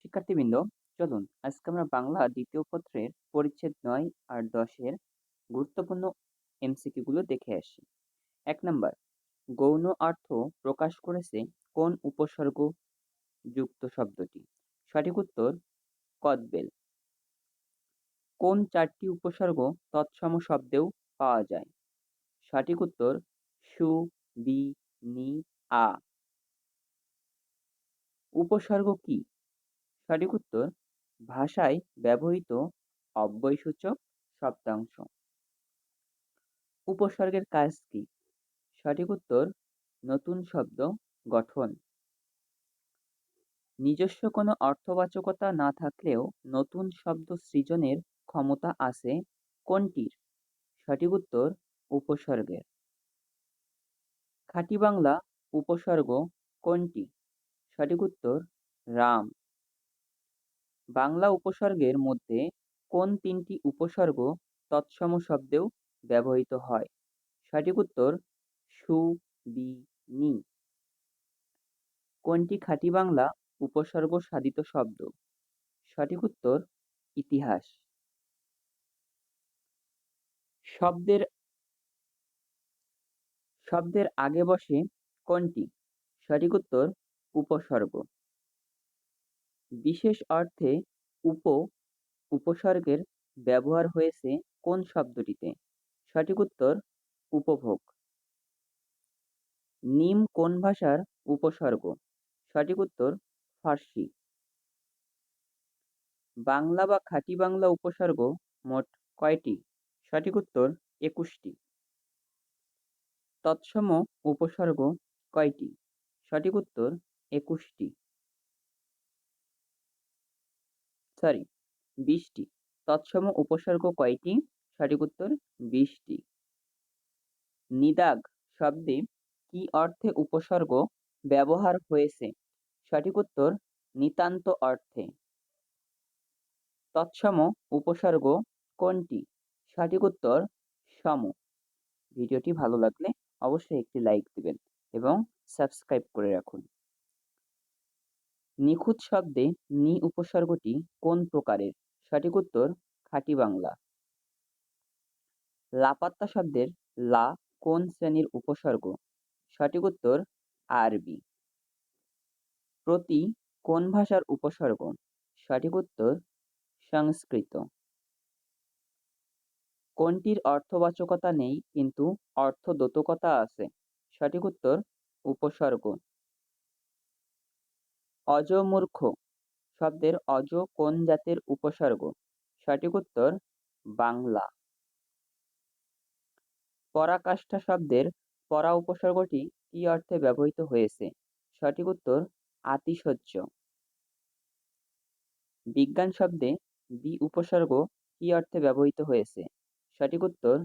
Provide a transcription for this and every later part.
শিক্ষার্থীবৃন্দ, চলুন আজকে আমরা বাংলা দ্বিতীয় পত্রের পরিচ্ছেদ নয় আর দশের গুরুত্বপূর্ণ এমসিকিউ গুলো দেখে আসি। এক নম্বর, গৌণ অর্থ প্রকাশ করেছে কোন উপসর্গ যুক্ত শব্দটি? সঠিক উত্তর, কদবেল। কোন চারটি উপসর্গ তৎসম শব্দেও পাওয়া যায়? সঠিক উত্তর, সু, বি, নি, আ। উপসর্গ কি? সঠিক উত্তর ভাষায় ব্যবহৃত অব্যয়সূচক শব্দাংশ। উপসর্গের কাজ কি? সঠিক উত্তর, নতুন শব্দ গঠন। নিজস্ব কোনো অর্থবাচকতা না থাকলেও নতুন শব্দ সৃজনের ক্ষমতা আছে কোনটির? সঠিক উত্তর, উপসর্গের। খাঁটি বাংলা উপসর্গ কোনটি? সঠিক উত্তর, রাম। বাংলা উপসর্গের মধ্যে কোন তিনটি উপসর্গ তৎসম শব্দেও ব্যবহৃত হয়? সঠিক উত্তর, সু, বি, নি। কোনটি খাঁটি বাংলা উপসর্গ সাধিত শব্দ? সঠিক উত্তর, ইতিহাস। শব্দের শব্দের আগে বসে কোনটি? সঠিক উত্তর, উপসর্গ। বিশেষ অর্থে উপ, উপসর্গের ব্যবহার হয়েছে কোন শব্দটিতে? সঠিক উত্তর, উপভোগ। নিম কোন ভাষার উপসর্গ? সঠিক উত্তর, ফার্সি। বাংলা বা খাঁটি বাংলা উপসর্গ মোট কয়টি? সঠিক উত্তর, একুশটি। তৎসম উপসর্গ কয়টি? সঠিক উত্তর, একুশটি। সরি বিশটি তৎসম উপসর্গ কয়টি? সঠিক উত্তর বিশটি নিদাগ শব্দে কি অর্থে উপসর্গ ব্যবহার হয়েছে? সঠিক উত্তর, নিতান্ত অর্থে। তৎসম উপসর্গ কোনটি? সঠিক উত্তর, সম। ভিডিওটি ভালো লাগলে অবশ্যই একটি লাইক দিবেন এবং সাবস্ক্রাইব করে রাখুন। নিখুঁত শব্দে নি উপসর্গটি কোন প্রকারের? সঠিক উত্তর, খাঁটি বাংলা। লাপাত্তা শব্দের লা কোন শ্রেণির উপসর্গ? সঠিক উত্তর, আরবি। প্রতি কোন ভাষার উপসর্গ? সঠিক উত্তর, সংস্কৃত। কোনটির অর্থবাচকতা নেই, কিন্তু অর্থদোতকতা আছে? সঠিক উত্তর, উপসর্গ। অজমূর্খ শব্দের অজ কোন জাতের উপসর্গ? সঠিক উত্তর, বাংলা। পরাকাষ্ঠা শব্দের পরা উপসর্গটি কি অর্থে ব্যবহৃত হয়েছে? সঠিক উত্তর, আতিশয্য। বিজ্ঞান শব্দে বি উপসর্গ কি অর্থে ব্যবহৃত হয়েছে? সঠিক উত্তর,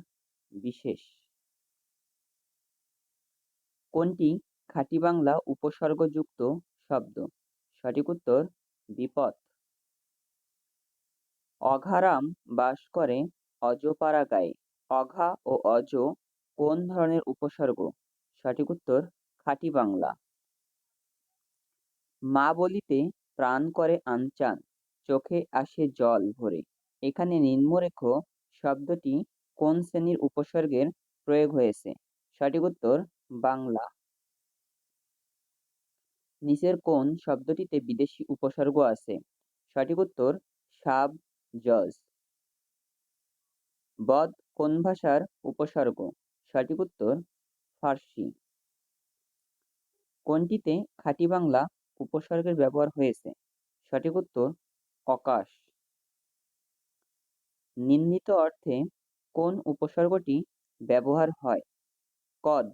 বিশেষ। কোনটি খাঁটি বাংলা উপসর্গযুক্ত শব্দ? সঠিক উত্তর, বিপদ। অঘারাম বাস করে অজপাড়া গায়ে অঘা ও অজ কোন ধরনের উপসর্গ? সঠিক উত্তর, খাঁটি বাংলা। মা বলিতে প্রাণ করে আনচান, চোখে আসে জল ভরে। এখানে নিম্নরেখ শব্দটি কোন শ্রেণির উপসর্গের প্রয়োগ হয়েছে? সঠিক উত্তর, বাংলা। নিচের কোন শব্দটিতে বিদেশি উপসর্গ আছে। সঠিক উত্তর, সাব জজ। বদ কোন ভাষার উপসর্গ? সঠিক উত্তর, ফার্সি। কোনটিতে খাঁটি বাংলা উপসর্গের ব্যবহার হয়েছে? সঠিক উত্তর, অকাশ। নিন্দিত অর্থে কোন উপসর্গটি ব্যবহার হয়? কদ।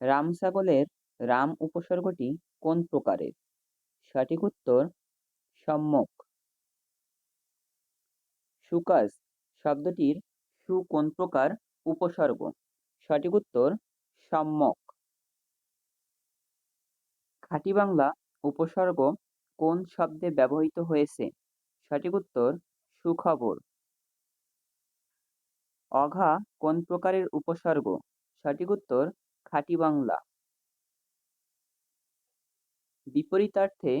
রাম ছাগলের রাম উপসর্গটি কোন প্রকারের? সঠিক উত্তর, সম্যক। সুকাজ শব্দটির সু কোন প্রকার উপসর্গ? সঠিক উত্তর, সম্যক। খাঁটি বাংলা উপসর্গ কোন শব্দে ব্যবহৃত হয়েছে? সঠিক উত্তর, সুখবর। অঘা কোন প্রকারের উপসর্গ? সঠিক উত্তর, খাঁটি বাংলা। বিপরীতার্থে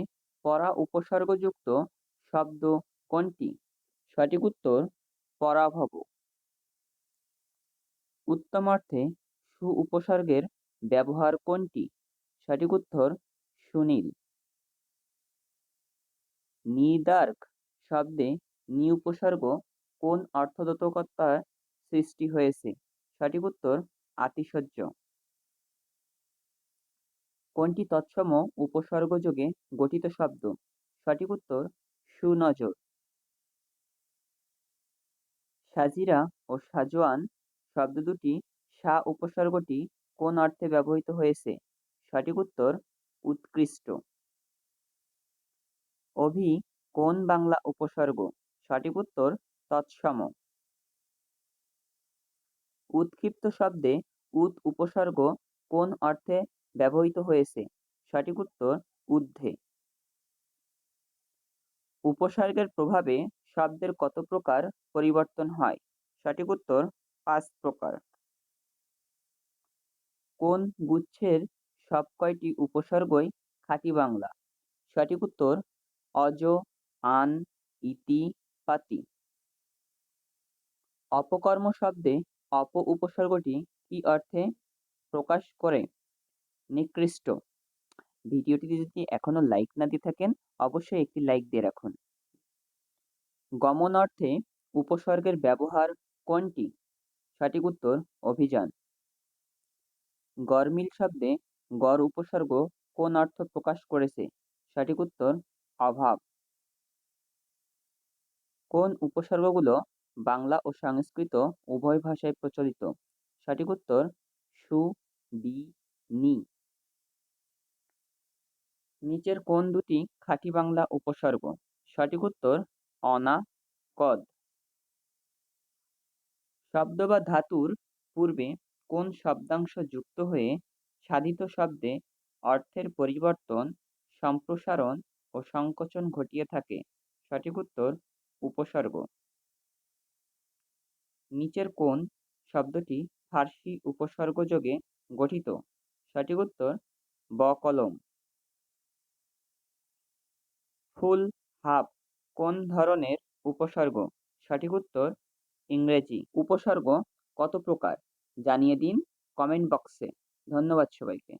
পরা উপসর্গযুক্ত শব্দ কোনটি? সঠিক উত্তর, পরাভব। উত্তমার্থে সু উপসর্গের ব্যবহার কোনটি? সঠিক উত্তর, সুনীল। নিদার্ক শব্দে নি উপসর্গ কোন অর্থদোতকতার সৃষ্টি হয়েছে? সঠিক উত্তর, আতিশয্য। কোনটি তৎসম উপসর্গযোগে গঠিত শব্দ? সঠিক উত্তর, সুনজর। সাজিরা ও সাজোয়ান শব্দ দুটি সা উপসর্গটি কোন অর্থে ব্যবহৃত হয়েছে? সঠিক উত্তর, উৎকৃষ্ট। অভি, কোন বাংলা উপসর্গ? সঠিক উত্তর, তৎসম। উৎক্ষিপ্ত শব্দে উৎ উপসর্গ কোন অর্থে ব্যবহৃত হয়েছে। সঠিক উত্তর, ঊর্ধ্বে। উপসর্গের প্রভাবে শব্দের কত প্রকার পরিবর্তন হয়? সঠিক উত্তর, পাঁচ প্রকার। কোন গুচ্ছের সব কয়টি উপসর্গই খাঁটি বাংলা? সঠিক উত্তর, অজ, আন, ইতি, পাতি। অপকর্ম শব্দে অপ উপসর্গটি কি অর্থে প্রকাশ করে? নিকৃষ্ট। ভিডিওটিতে যদি এখনও লাইক না দিয়ে থাকেন, অবশ্যই একটি লাইক দিয়ে রাখুন। গমন অর্থে উপসর্গের ব্যবহার কোনটি? সঠিক উত্তর, অভিযান। গরমিল শব্দে গড় উপসর্গ কোন অর্থ প্রকাশ করেছে? সঠিক উত্তর, অভাব। কোন উপসর্গগুলো বাংলা ও সংস্কৃত উভয় ভাষায় প্রচলিত? সঠিক উত্তর, সু, বি, নি। নিচের কোন দুটি খাঁটি বাংলা উপসর্গ। সঠিক উত্তর, অনা, কদ। শব্দ বা ধাতুর পূর্বে কোন শব্দাংশ যুক্ত হয়ে সাধিত শব্দে অর্থের পরিবর্তন, সম্প্রসারণ ও সংকোচন ঘটিয়ে থাকে? সঠিক উত্তর, উপসর্গ। নিচের কোন শব্দটি ফার্সি উপসর্গযোগে গঠিত। সঠিক উত্তর বকলম ফুল হাফ কোন ধরনের উপসর্গ? সঠিক উত্তর, ইংরেজি। উপসর্গ কত প্রকার? জানিয়ে দিন কমেন্ট বক্সে। ধন্যবাদ সবাইকে।